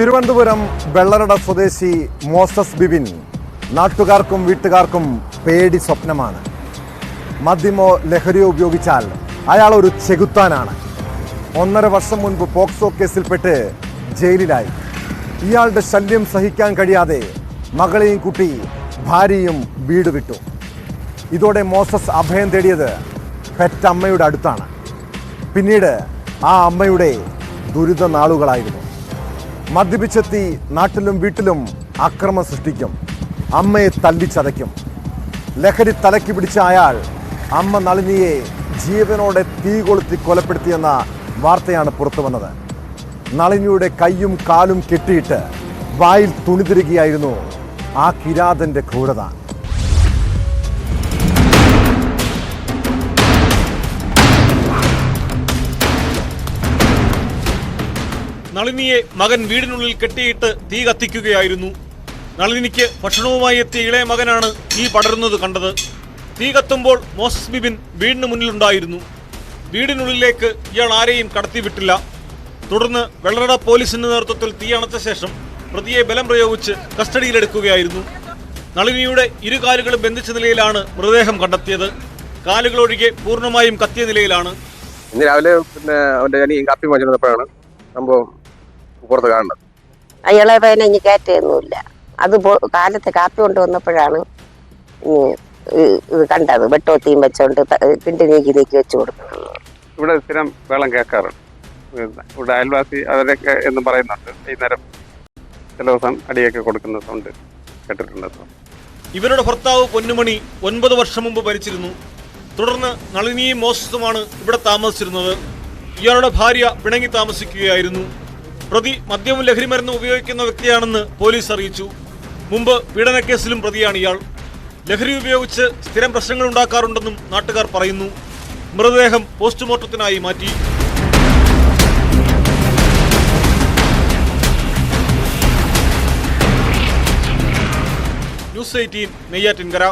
തിരുവനന്തപുരം വെള്ളറട സ്വദേശി മോസസ് ബിബിൻ. നാട്ടുകാർക്കും വീട്ടുകാർക്കും പേടി സ്വപ്നമാണ്. മദ്യമോ ലഹരിയോ ഉപയോഗിച്ചാൽ അയാൾ ഒരു ചെകുത്താനാണ്. ഒന്നര വർഷം മുൻപ് പോക്സോ കേസിൽപ്പെട്ട് ജയിലിലായി. ഇയാളുടെ ശല്യം സഹിക്കാൻ കഴിയാതെ മകളെയും കുട്ടി ഭാര്യയും വീട് വിട്ടു. ഇതോടെ മോസസ് അഭയം തേടിയത് പെറ്റമ്മയുടെ അടുത്താണ്. പിന്നീട് ആ അമ്മയുടെ ദുരിത നാളുകളായിരുന്നു മദ്യപിച്ചെത്തി നാട്ടിലും വീട്ടിലും അക്രമം സൃഷ്ടിക്കും. അമ്മയെ തല്ലിച്ചതയ്ക്കും. ലഹരി തലയ്ക്ക് പിടിച്ച അയാൾ അമ്മ നളിനിയെ ജീവനോടെ തീ കൊളുത്തി കൊലപ്പെടുത്തിയെന്ന വാർത്തയാണ് പുറത്തു വന്നത്. നളിനിയുടെ കൈയും കാലും കെട്ടിയിട്ട് വായിൽ തുണിതിരുകയായിരുന്നു ആ കിരാതന്റെ ക്രൂരത. നളിനിയെ മകൻ വീടിനുള്ളിൽ കെട്ടിയിട്ട് തീ കത്തിക്കുകയായിരുന്നു. നളിനിക്ക് ഭക്ഷണവുമായി എത്തിയ ഇളയ മകനാണ് തീ പടരുന്നത് കണ്ടത്. തീ കത്തുമ്പോൾ മോസസ് ബിബിൻ വീടിന് മുന്നിലുണ്ടായിരുന്നു. വീടിനുള്ളിലേക്ക് ഇയാൾ ആരെയും കടത്തിവിട്ടില്ല. തുടർന്ന് വെള്ളറട പോലീസിന്റെ നേതൃത്വത്തിൽ തീ അണച്ച ശേഷം പ്രതിയെ ബലം പ്രയോഗിച്ച് കസ്റ്റഡിയിലെടുക്കുകയായിരുന്നു. നളിനിയുടെ ഇരു കാലുകളും ബന്ധിച്ച നിലയിലാണ് മൃതദേഹം കണ്ടെത്തിയത്. കാലുകളൊഴികെ പൂർണമായും കത്തിയ നിലയിലാണ്. ഇന്ന് രാവിലെ പിന്നെ അവന്റെ ഞാൻ കാപ്പി വാങ്ങിച്ചപ്പോഴാണ് സംഭവം പുറത്ത് കാണുന്നത്. അയാളെ പയ്യനെ ഇനി കയറ്റൊന്നുമില്ല. അത് കാലത്ത് കാപ്പി കൊണ്ടുവന്നപ്പോഴാണ് ഇത് കണ്ടത്. വെട്ടോത്തിയും വെച്ചോണ്ട് പിണ്ടി നീക്കി നീക്കി വെച്ചു കൊടുക്കണം ഇവിടെ സ്ഥിരം വെള്ളം കേൾക്കാറുണ്ട്. ഇവിടെ അയൽവാസി അവരൊക്കെ എന്ന് പറയുന്നുണ്ട്. വൈകുന്നേരം ചില ദിവസം അടിയൊക്കെ കൊടുക്കുന്ന സൗണ്ട് കേട്ടിട്ടുണ്ട് ഇവരുടെ ഭർത്താവ് പൊന്നുമണി ഒൻപത് വർഷം മുമ്പ് മരിച്ചിരുന്നു. തുടർന്ന് നളിനിയും മോസസുമാണ് ഇവിടെ താമസിച്ചിരുന്നത്. ഇയാളുടെ ഭാര്യ പിണങ്ങി താമസിക്കുകയായിരുന്നു. പ്രതി മദ്യവും ലഹരിമരുന്നും ഉപയോഗിക്കുന്ന വ്യക്തിയാണെന്ന് പോലീസ് അറിയിച്ചു. മുമ്പ് പീഡനക്കേസിലും പ്രതിയാണ് ഇയാൾ. ലഹരി ഉപയോഗിച്ച് സ്ഥിരം പ്രശ്നങ്ങൾ ഉണ്ടാക്കാറുണ്ടെന്നും നാട്ടുകാർ പറയുന്നു. മൃതദേഹം പോസ്റ്റ്മോർട്ടത്തിനായി മാറ്റി. News eighteen Neyyattinkara.